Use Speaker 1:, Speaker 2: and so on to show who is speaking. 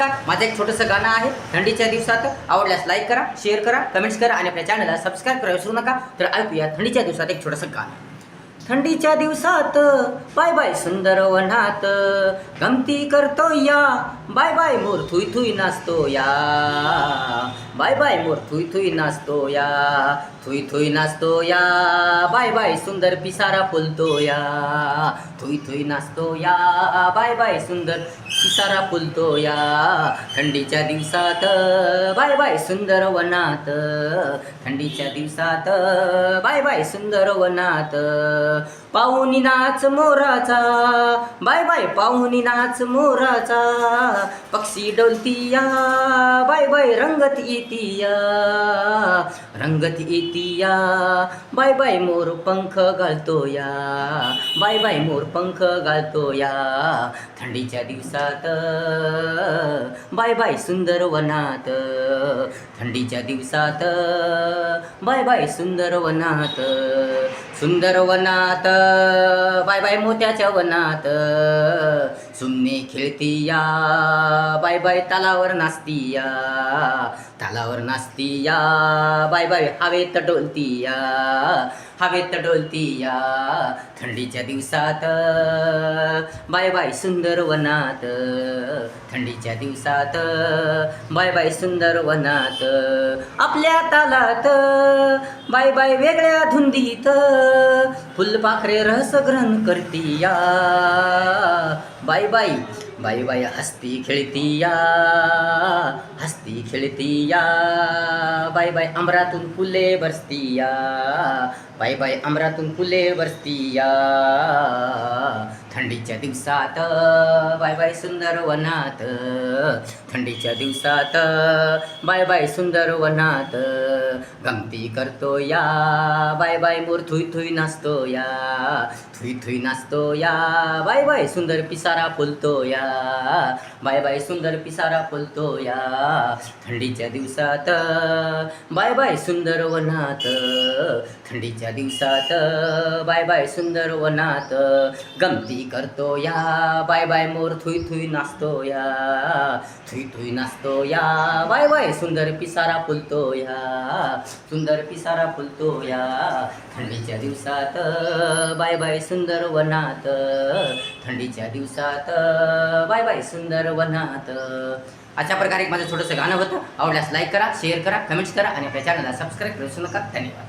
Speaker 1: नमस्कार माझं एक छोटंसं गाणं आहे थंडीच्या दिवसात आवडल्यास लाईक करा शेअर करा कमेंट्स करा आणि आपल्या चॅनलला सबस्क्राईब करा विसरू नका. तर ऐकूया थंडीच्या दिवसात एक छोटंसं गाणं. थंडीच्या दिवसात. बाय बाय सुंदर वनात. गमती करतो या. बाय बाय मोर थुई थुई नाचतो या. बाय बाय मोर थुई थुई नाचतो या. थुई थुई नाचतो या. बाय बाय सुंदर पिसारा फुलतो या. थुई थुई नाचतो या. बाय बाय सुंदर पिसारा फुलतो या. थंडीच्या दिवसात. बाय बाय सुंदर वनात. थंडीच्या दिवसात. बाय बाय सुंदर वनात. पाहुणी नाच मोराचा. बाय बाय पाहुणी नाच मोराचा. पक्षी डोलतीया बाय बाय रंगत येतीया. रंगत येतीया बाय बाय मोर पंख घालतो या बाय बाय मोर पंख घालतो या थंडीच्या दिवसात बाय बाय सुंदर वनात. थंडीच्या दिवसात बाय बाय सुंदर वनात. सुंदर वनात. बाय बाय मोत्याच्या वनात. सुमने खेळतीया बाय बाय तालावर नाचतीया. तालावर नाचतीया बाय बाय हवेत डोलतीया. हवेत डोलतीया. थंडीच्या दिवसात बाय बाय सुंदर वनात थंडीच्या दिवसात. बाय बाय सुंदर वनात आपल्या तालात. बाय बाय वेगळ्या धुंदीत फुलपाखरे रस ग्रहण करतीया. बाय बाय बाय बाय हस्ती खेळती या हस्ती खेळती या बाय बाय अमरातून फुले बरसतीया. बाय बाय अमरातून फुले बरसतीया. थंडीच्या दिवसात बाय बाय सुंदर वनात. थंडीच्या दिवसात बाय बाय सुंदर वनात. गमती करतो या बाय बाय मोर थुई थुई नाचतो या थुई थुई नाचतो या बाय बाय सुंदर पिसारा फुलतो या बाय बाय सुंदर पिसारा फुलतो या थंडीच्या दिवसात बाय बाय सुंदर वनात. थंडीच्या दिवसात बाय बाय सुंदर वनात. गमती करतो या बाय बाय मोर थुई थुई नाचतो या थुई थुई नाचतो या बाय बाय सुंदर पिसारा फुलतो या सुंदर पिसारा फुलतो या थंडीच्या दिवसात बाय बाय सुंदर वनात. थंडीच्या दिवसात बाय बाय सुंदर वनात. अशा प्रकारे एक माझं छोटंसं गाणं होतं. आवडल्यास लाईक करा शेअर करा कमेंट्स करा आणि आपल्या चॅनलला सबस्क्राईब करू नका. धन्यवाद.